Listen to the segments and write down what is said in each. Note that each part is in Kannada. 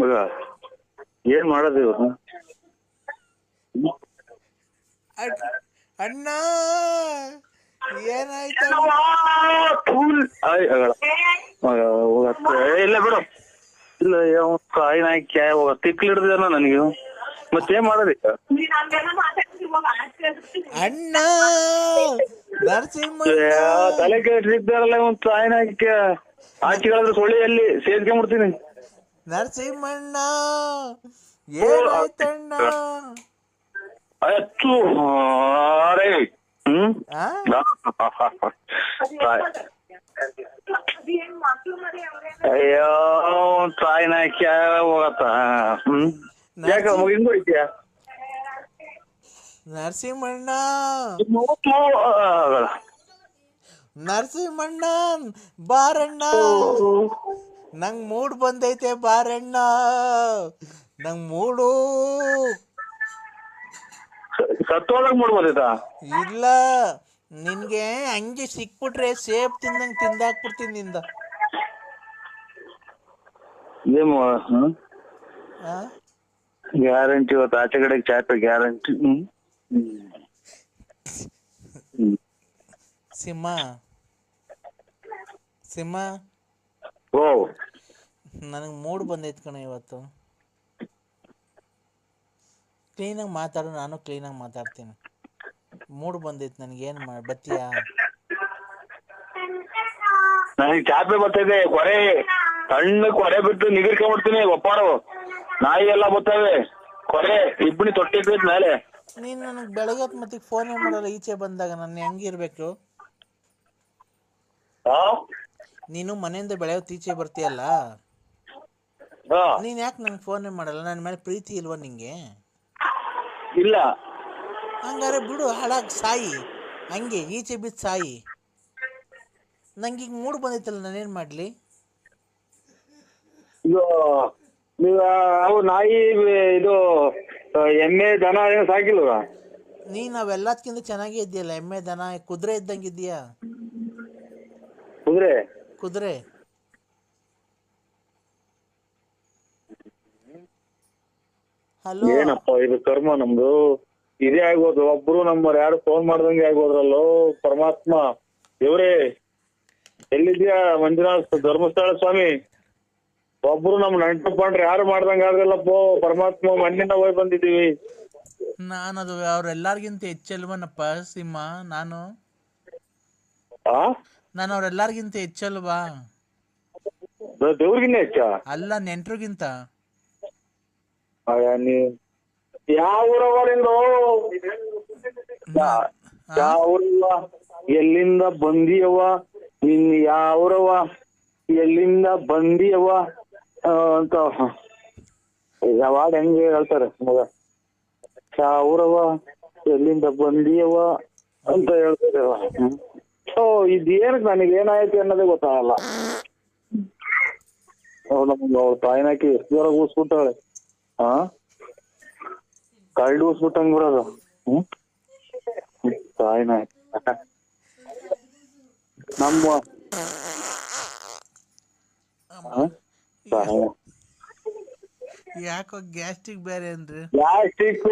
ಮಗ ಏನ್ ಮಾಡೋದು ಇವ್ರು? ಅಣ್ಣ ಏನಾಯ್ತ? ಮಗ ಹೋಗತ್ತೆ. ಇಲ್ಲ ಬಿಡು. ಇಲ್ಲ ಕಾಯಿ ನಾಯಿ ಕ್ಯಾ ಹೋಗ ತಿಕ್ಲು ಹಿಡ್ದೇನ ನನಗೆ ಮತ್ತೇನ್ ಮಾಡೋದೀಗ ಅಣ್ಣ ನರಸಿಂಹ ತಲೆ ಕೇಳಿದ್ದಾರಲ್ಲ ಒಂದ್ ಕಾಯಿ ನಾಯಿ ಆಚೆಗಳಾದ್ರೆ ಸೊಳ್ಳೆಯಲ್ಲಿ ಸೇರ್ಕೊಂಡ್ಬಿಡ್ತೀನಿ ನರಸಿಂಹಣ್ಣ ಏನಾಯ್ತಣ್ಣ? ಅಚ್ಚು ಅರೇ ಹ್ಮ್? ಅಯ್ಯೋ ಒಂದ್ ತಾಯಿ. ನಾಯಿ ಕ್ಯಾ ಹೋಗತ್ತ. ಹ್ಮ್? ಯಾಕ ಹಿಂಗ್ ಹೊಡಿತೀಯ? ನರಸಿಂಹಣ್ಣ. ನರಸಿಂಹಣ್ಣ ಬಾರಣ್ಣ. ನಂಗ್ ಮೂಡ್ ಬಂದೈತೆ ಬಾರಣ್ಣ. ನಂಗ್ ಮೂಡು. ಸತ್ತೋದಾಗ ಮಾಡ್ಬೋದೈತಾ ಇಲ್ಲ ನಿನ್ಗೆ ಹಂಗೆ ಸಿಕ್ಬಿಟ್ರೆ ಸೇಫ್ ತಿಂದಂಗ್ ತಿಂದಾಕ್ಬಿಡ್ತೀನಿ ನಿಂದ. ಏನು ಆ? ಗ್ಯಾರಂಟಿ ಇವತ್ತು ಆಚೆ ಕಡೆ ಚಾಪೆ ಗ್ಯಾರಂಟಿ. ಹ್ಮ್. ಹ್ಮ್. ಸಿಂಹ ಸಿಂಹ? ಓ. ನನಗೆ ಮೂಡ್ ಬಂದೈತ್ ಕಣ ಇವತ್ತು. ಕ್ಲೀನಾಗಿ ಮಾತಾಡು ನಾನು ಕ್ಲೀನಾಗಿ ಮಾತಾಡ್ತೀನಿ. ಮೂಡ್ ಬಂದೈತ್ ನನಗೆ ಏನು ಮಾಡಿ ಬತ್ತೀಯಾ? ನನಗೆ ಚಾಪೆ ಬರ್ತೈತೆ ಕೊರೆ. ಸಣ್ಣ ಕೊರೆ ಬಿಟ್ಟು ನಿಗಿರ್ಕೊಂಡ್ಬಿಡ್ತೀನಿ ಒಪ್ಪಾರು ನಾಯಿ ಎಲ್ಲ ಬರ್ತವೆ. ಕೊರೆ ಇಬ್ಬನಿ ತೊಟ್ಟಿ ಮೇಲೆ. ನೀನು ನನಗೆ ಬೆಳಗ್ಗೆ ಮತ್ತೆ ಫೋನೇ ಮಾಡಲ್ಲ ಈಚೆ ಬಂದಾಗ ನಾನು ಹೆಂಗಿರ್ಬೇಕು ಹಾ ನೀನು ಮನೆಯಿಂದ ಬೆಳೆ ಹೊತ್ತು ಈಚೆ ಬರ್ತೀಯಲ್ಲ? ಹಾ. ನೀನು ಯಾಕೆ ನಂಗೆ ಫೋನೇ ಮಾಡಲ್ಲ? ನನ್ನ ಮೇಲೆ ಪ್ರೀತಿ ಇಲ್ವಾ ನಿಂಗೆ? ಇಲ್ಲ. ಹಂಗಾರೆ ಬಿಡು ಹಾಳಾಗಿ ಸಾಯಿ. ಹಂಗೆ ಈಚೆ ಬಿದ್ದು ಸಾಯಿ. ನಂಗೆ ಈಗ ಮೂಡ್ ಬಂದಿತ್ತಲ್ಲ ನಾನೇನು ಮಾಡಲಿ? ಇದು ನೀವು ಅವು ನಾಯಿ ಇದು ಎಮ್ಮೆ ದನ ಏನೋ ಸಾಕಿಲ್ವಾ? ನೀನು ನಾವೆಲ್ಲದಕ್ಕಿಂತ ಚೆನ್ನಾಗೇ ಇದೆಯಲ್ಲ ಎಮ್ಮೆ ದನ ಕುದುರೆ ಇದ್ದಂಗೆ ಇದೆಯಾ ಕುದುರೆ? ಕುದುರೆ. ಹಲೋ. ಏನಪ್ಪ ಇದು ಕರ್ಮ ನಮ್ದು? ಇದೇ ಆಗ್ಬೋದು. ಒಬ್ರು ನಮ್ಮ ಯಾರು ಫೋನ್ ಮಾಡ್ದಂಗೆ ಆಗ್ಬೋದ್ರಲ್ಲೋ? ಪರಮಾತ್ಮ. ದೇವ್ರೇ ಎಲ್ಲಿದ್ಯಾ ಮಂಜುನಾಥ್ ಧರ್ಮಸ್ಥಳ ಸ್ವಾಮಿ? ಒಬ್ರು ನಮ್ ನೆಂಟು ಪಂಡ್ರೆ ಯಾರು ಮಾಡ್ದಂಗ ಆಗಲ್ಲಪ್ಪೋ? ಪರಮಾತ್ಮ ಮಣ್ಣಿನ ಹೋಗಿ ಬಂದಿದೀವಿ ನಾನದು ಅವ್ರೆಲ್ಲರಿಗಿಂತ ಹೆಚ್ಚಲ್ವನಪ್ಪ ಸಿಂಹ ನಾನು. ಆ? ನಾನು ಅವ್ರೆಲ್ಲಾರ್ಗಿಂತ ಹೆಚ್ಚಲ್ವಾ ದೇವ್ರಿಗಿನ್ನ ಹೆಚ್ಚ? ಅಲ್ಲ ನೆಂಟ್ರಿಗಿಂತ. ಅಯ್ಯ ನೀ ಯಾವ ಯಾವ ಎಲ್ಲಿಂದ ಬಂದಿಯವ ನಿನ್ ಯಾವ್ರವ ಎಲ್ಲಿಂದ ಬಂದಿಯವ ಆ, ಅಂತ. ಯಾವಾಗ ಹೆಂಗೆ ಹೇಳ್ತಾರೆ ಮಗ? ಯಾವ್ರವ ಎಲ್ಲಿಂದ ಬಂದಿಯವ ಅಂತ ಹೇಳ್ತಾರೆ ಸೊ ಇದೇನಕ್ ನನಗೆ ಏನಾಯ್ತು ಅನ್ನೋದೇ ಗೊತ್ತಾಗಲ್ಲ. ಅವ ನಮ್ಗೆ ಅವ್ಳ ತಾಯಿನಾಕಿ ಎಷ್ಟು ಜೋರಾಗಿ ಊಸ್ಬಿಟ್ಟಾಳೆ ಹಾ ಕಳ್ಳು ಊಸ್ಬಿಟ್ಟಂಗ್ ಬಿಡೋದು. ಹ್ಮ್? ತಾಯಿನಾಯಿ ನಮ್ಮ. ಯಾಕೋ ಗ್ಯಾಸ್ಟ್ರಿಕ್ ಬೇರೆ ಅಂದ್ರೆ ಗ್ಯಾಸ್ಟಿಕ್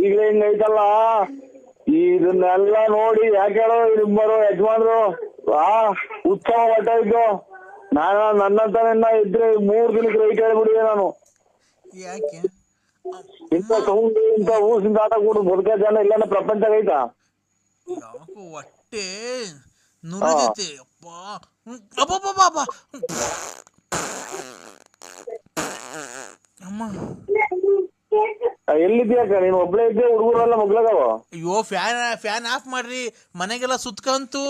ಈಗ ಹಿಂಗೈತಲ್ಲ ಇದನ್ನೆಲ್ಲ ನೋಡಿ ಯಾಕೆ ನಿಮ್ಮರು ಯಜಮಾನ್ರು? ಆ ಉತ್ಸವ ಹೊಟ್ಟೋಯ್ತು ನಾನು ನನ್ನಂತನ ಇದ್ರೆ ಮೂರ್ ದಿನಕ್ಕೆ ರೈಟ್ ಹೇಳ್ಬಿಡಿದೆ ನಾನು. ಯಾಕೆ? ಇಂಥ ಸೌಂಡ್ ಇಂಥ ಊಸಿಂದ ಆಟ ಕೂಡ ಬದುಕ ಜನ ಇಲ್ಲ ಪ್ರಪಂಚ ಐತಾ ಯಾಕೋ ಹೊಟ್ಟೆ ನುರಿದೈತೆ ಅಪ್ಪ. ಅಮ್ಮ. ಎಲ್ಲಿದ್ಯಾಕ ನೀನ್ ಒಬ್ಳೆ ಇದ್ದೆ ಹುಡುಗರೆಲ್ಲ ಮಗ್ಲಾಗವ ಅಯ್ಯೋ ಫ್ಯಾನ್ ಫ್ಯಾನ್ ಆಫ್ ಮಾಡ್ರಿ. ಮನೆಗೆಲ್ಲ ಸುತ್ಕಂತು.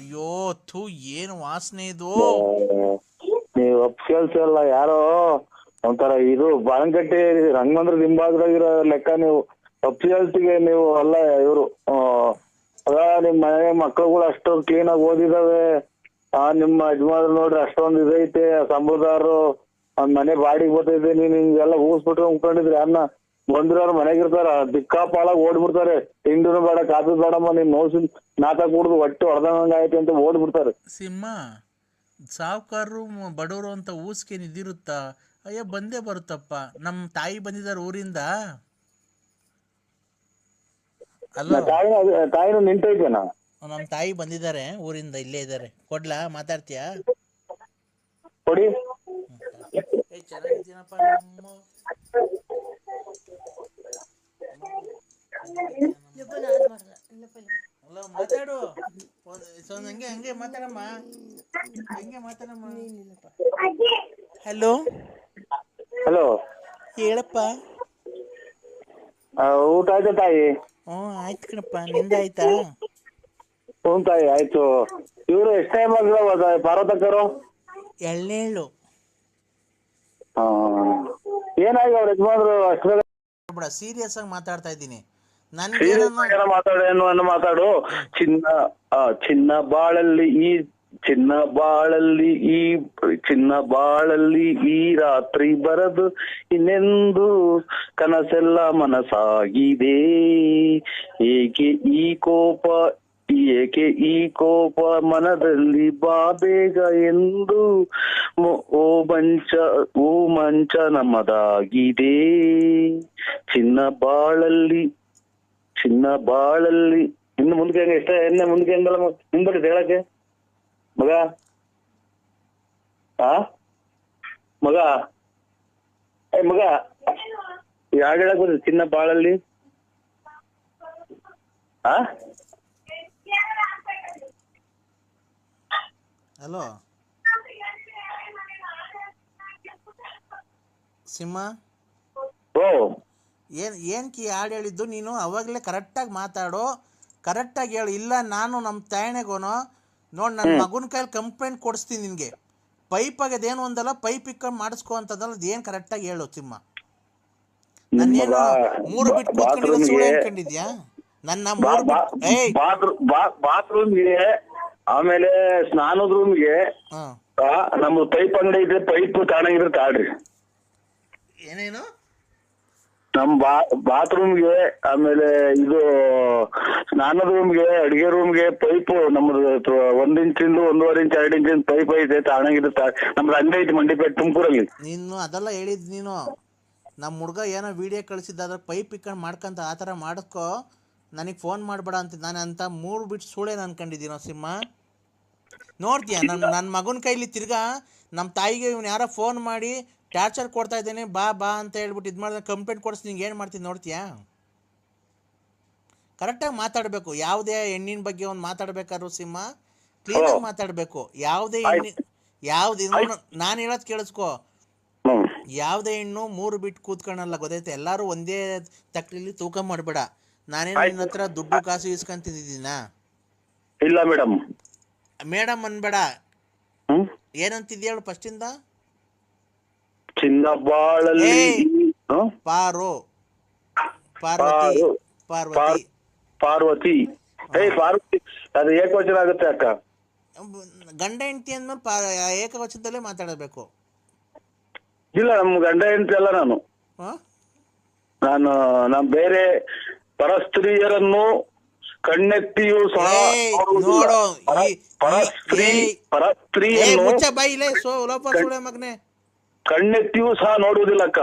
ಅಯ್ಯೋ ಥೂ ಏನು ವಾಸನೆ ಇದು? ನೀವ್ ಅಪ್ಸೇಲ್ಸ್ ಎಲ್ಲ ಯಾರೋ ಒಂಥರ ಇದು ಬಾಳಂಕಟ್ಟಿ ರಂಗಮಂದ್ರ ದಿಂಬಾದ್ರಾಗಿರೋ ಲೆಕ್ಕ ನೀವು ಅಪ್ಸೇಲ್ಸ್ಗೆ ನೀವು ಅಲ್ಲ ಇವರು. ಅದ ನಿಮ್ ಮನೆ ಮಕ್ಳುಗಳು ಅಷ್ಟೊಂದು ಕ್ಲೀನ್ ಆಗಿ ಓದಿದಾವೆ. ಆ ನಿಮ್ಮ ಯಜಮಾನ್ರು ನೋಡ್ರಿ ಅಷ್ಟೊಂದು ಇದೈತೆ ಸಂಬಳದಾರರು ಒಂದ್ ಮನೆ ಬಾಡಿಗೆ ಬರ್ತೈತೆ ನೀನ್ ಹಿಂಗೆಲ್ಲ ಊಸ್ಬಿಟ್ಟು ಉಂಕೊಂಡಿದ್ರೆ ಅನ್ನ ಬಂದಿರೋರು ಮನೆಗಿರ್ತಾರ ದಿಕ್ಕಾಪಾಳ ಓಡ್ಬಿಡ್ತಾರೆ. ತಿಂಡಿನೂ ಬೇಡ ಕಾದು ಬೇಡಮ್ಮ ನಿನ್ ನೋಸಿನ್ ನಾತ ಕುಡ್ದು ಹೊಟ್ಟೆ ಹೊಡೆದಂಗ ಆಯ್ತು ಅಂತ ಓಡ್ಬಿಡ್ತಾರೆ. ಸಿಂಹ ಸಾವುಕಾರರು ಬಡವರು ಅಂತ ಊಸ್ಕೆ ನಿದಿರುತ್ತಾ ಅಯ್ಯ ಬಂದೇ ಬರುತ್ತಪ್ಪ. ನಮ್ ತಾಯಿ ಬಂದಿದ್ದಾರೆ ಊರಿಂದ? ಅಲ್ಲ ತಾಯಿನ ತಾಯಿನ ನಿಂತೈತೇನಾ? ನಮ್ಮ ತಾಯಿ ಬಂದಿದ್ದಾರೆ ಊರಿಂದ ಇಲ್ಲೇ ಇದ್ದಾರೆ. ಕೊಡ್ಲಾ ಮಾತಾಡ್ತೀಯಾ? ಕೊಡಿ. ಏ ಚೆನ್ನಾಗಿದ್ದೀನಪ್ಪ ನಮ್ಮ ಅಲ್ಲ ಮಾತಾಡು ಹಂಗೆ ಹಂಗೆ ಮಾತಾಡಮ್ಮ ಹಂಗೆ ಮಾತಾಡಮ್ಮ ಹಲೋ ಹಲೋ ಹೇಳಪ್ಪ ಊಟ ಆಯ್ತಾ ತಾಯಿ ಹ್ಞೂ ಆಯ್ತು ಕಣಪ್ಪ ನಿಂದ ಆಯ್ತಾ ಹ್ಞೂ ತಾಯಿ ಆಯ್ತು ಇವ್ರು ಎಷ್ಟು ಟೈಮ್ ಆಗಿಲ್ಲ ಪಾರ್ವತಕ್ಕರು ಎಳ್ನೇಳು ಏನಾಗಿ ಅವ್ರ ಯಜಮಾನ್ರು ಅಷ್ಟೇ ಬಿಡ ಸೀರಿಯಸ್ ಆಗಿ ಮಾತಾಡ್ತಾ ಇದ್ದೀನಿ. ಏನೋ ಮಾತಾಡು ಏನು ಮಾತಾಡು. ಚಿನ್ನ ಆ ಚಿನ್ನ ಬಾಳಲ್ಲಿ ಈ ಚಿನ್ನ ಬಾಳಲ್ಲಿ ಈ ಚಿನ್ನ ಬಾಳಲ್ಲಿ ಈ ರಾತ್ರಿ ಬರದು ಇನ್ನೆಂದು ಕನಸೆಲ್ಲ ಮನಸಾಗಿದೆ ಏಕೆ ಈ ಕೋಪ ಏಕೆ ಈ ಕೋಪ ಮನದಲ್ಲಿ ಬಾ ಬೇಗ ಎಂದು ಓ ಮಂಚ ಓ ಮಂಚ ನಮ್ಮದಾಗಿದೆ. ಚಿನ್ನ ಬಾಳಲ್ಲಿ ಚಿನ್ನ ಬಾಳಲ್ಲಿ. ಇನ್ನು ಮುಂದಕ್ಕೆ ಹೆಂಗ ಎಷ್ಟ ಎಣ್ಣೆ ಮುಂದಕ್ಕೆ ಹೆಂಗಲ್ಲ ಮುಂದಕ್ಕೆ ಹೇಳಕ್ಕೆ? ಮಗ? ಆ? ಮಗ? ಏ ಮಗ, ಯಾರು ಹೇಳಕ್ ಚಿನ್ನ ಬಾಳಲ್ಲಿ? ಆ? ಹಲೋ ಸಿಂಹ ಓ ಏನ್ ಕಿ ಹಾಡು ಹೇಳಿದ್ದು ನೀನು? ಅವಾಗಲೇ ಕರೆಕ್ಟಾಗಿ ಮಾತಾಡು. ಕರೆಕ್ಟಾಗಿ ಹೇಳು. ಇಲ್ಲ ನಾನು ನಮ್ಮ ತಾಯಣೆಗೋನು ನೋಡಿ ನನ್ನ ಮಗನ ಕೈಯಲ್ಲಿ ಕಂಪ್ಲೇಂಟ್ ಕೊಡಿಸ್ತೀನಿ ನಿನಗೆ. ಪೈಪ್ ಅದೇನು ಒಂದಲ್ಲ ಪೈಪ್ ಇಕ್ಕೊಂಡು ಮಾಡಿಸ್ಕೊ ಅಂತದಲ್ಲ ಅದೇನು ಕರೆಕ್ಟಾಗಿ ಹೇಳು ಸಿಂಹ ನನ್ನೇನು ಮೂರು ಬಿಟ್ಟು ಕೂತ್ಕೊಂಡಿರೋ ಸುಳ್ಳು ಅನ್ಕೊಂಡಿದ್ಯಾ? ನನ್ನ ಬಾತ್ರೂಮ್ಗೆ ಬಾತ್ರೂಮ್ಗೆ ಆಮೇಲೆ ಸ್ನಾನದ ರೂಮ್ಗೆ ಗೆ ನಮ್ದು ಪೈಪ್ ಅಂಗಡಿ ಇದೆ ಪೈಪ್ ತಾಣಂಗಿದ್ರೆ ತಾಳ್ರಿ. ಏನೇನು? ನಮ್ ಬಾ ಬಾತ್ರೂಮ್ಗೆ ಆಮೇಲೆ ಇದು ಸ್ನಾನದ ರೂಮ್ಗೆ ಅಡಿಗೆ ರೂಮ್ಗೆ ಪೈಪ್ ನಮ್ದು ಒಂದ್ ಇಂಚ್ ಒಂದೂವರೆ ಇಂಚ್ ಎರಡು ಇಂಚಿನ ಪೈಪ್ ಐತೆ ತಾಣಂಗಿದ್ರೆ ತಾ- ನಮ್ದು ಅಂಗಡಿ ಐತಿ ಮಂಡಿಪೇಟೆ ತುಮಕೂರಲ್ಲಿ. ನೀನು ಅದೆಲ್ಲ ಹೇಳಿದ್ ನೀನು. ನಮ್ಮ ಹುಡ್ಗ ಏನೋ ವಿಡಿಯೋ ಕಳಿಸಿದ್ದ ಅದ್ರ ಪೈಪ್ ಇಕ್ಕೊಂಡು ಮಾಡ್ಕೊಂತ ಆತರ ಮಾಡಿಸ್ಕೊ ನನಗೆ ಫೋನ್ ಮಾಡಬೇಡ ಅಂತ ನಾನು ಅಂತ ಮೂರು ಬಿಟ್ಟು ನಾನು ಅನ್ಕೊಂಡಿದ್ದೀನೋ ಸಿಂಹ. ನೋಡ್ತೀಯ ನನ್ನ ನನ್ನ ಮಗನ ಕೈಲಿ ತಿರ್ಗಾ ನಮ್ಮ ತಾಯಿಗೆ ಇವ್ನು ಯಾರೋ ಫೋನ್ ಮಾಡಿ ಟಾರ್ಚರ್ ಕೊಡ್ತಾ ಇದ್ದೇನೆ ಬಾ ಬಾ ಅಂತ ಹೇಳ್ಬಿಟ್ಟು ಇದು ಮಾಡಿದ್ರೆ ಕಂಪ್ಲೇಂಟ್ ಕೊಡಿಸಿ ನಿಂಗೆ ಏನು ಮಾಡ್ತೀನಿ ನೋಡ್ತೀಯಾ? ಕರೆಕ್ಟಾಗಿ ಮಾತಾಡಬೇಕು ಯಾವುದೇ ಹೆಣ್ಣಿನ ಬಗ್ಗೆ ಒಂದು ಮಾತಾಡ್ಬೇಕಾದ್ರು ಸಿಂಹ ಕ್ಲೀನಾಗಿ ಮಾತಾಡಬೇಕು. ಯಾವುದೇ ಹೆಣ್ಣು ಯಾವ್ದು ನಾನು ಹೇಳೋದು ಕೇಳಿಸ್ಕೊ. ಯಾವುದೇ ಹೆಣ್ಣು ಮೂರು ಬಿಟ್ಟು ಕೂತ್ಕೊಳ್ಳಲ್ಲ ಗೊತ್ತೈತೆ ಎಲ್ಲರೂ ಒಂದೇ ತಕ್ಕಲಿ ತೂಕ ಮಾಡಬೇಡ. ನಾನೇನು ನಿನ್ನ ಹತ್ರ ದುಡ್ಡು ಕಾಸು ಇಸ್ಕೊಂತಿದ್ದೀನಾ ಇಲ್ಲ ಮೇಡಮ್. ಮೇಡಮ್ ಅನ್ಬೇಡ. ಹ್ಮ್? ಏನಂತಿದ್ಯ ಹೇಳು ಫಸ್ಟಿಂದ ಚಿನ್ನ ಬಾಳಲ್ಲಿ? ಪಾರು ಪಾರ್ವತಿ. ಪಾರು. ಪಾರ್ವತಿ. ಪಾರ್ವತಿ ಏ ಪಾರ್ವತಿ ಅದು ಏಕವಚನ ಆಗುತ್ತೆ ಅಕ್ಕ. ಗಂಡ ಹೆಂಡತಿ ಅಂದ್ಮೇಲೆ ಪಾ ಏಕವಚನದಲ್ಲೇ ಮಾತಾಡಬೇಕು. ಇಲ್ಲ ನಮ್ಮ ಗಂಡ ಹೆಂಡತಿ ಅಲ್ಲ ನಾನು. ಹಾಂ? ನಾನು ನಾನು ಬೇರೆ ಪರಸ್ತ್ರೀಯರನ್ನು ಕಣ್ಣೆತ್ತಿಯೂ ಸಹ ಏಯ್, ನೋಡುವುದಿಲ್ಲ. ನೋಡು, ಪರ- ಈ- ಪರಸ್ತ್ರೀ ಈ- ಏ ಪರಸ್ತ್ರೀಯನ್ನು ಮುಚ್ಚ ಬಾಯಿಲೆ ಸೋ ಲೋಪ ಸುಳೆ ಮಗನೆ ಕಣ್ಣೆತ್ತಿಯೂ ಸಹ ನೋಡುವುದಿಲ್ಲ ಅಕ್ಕ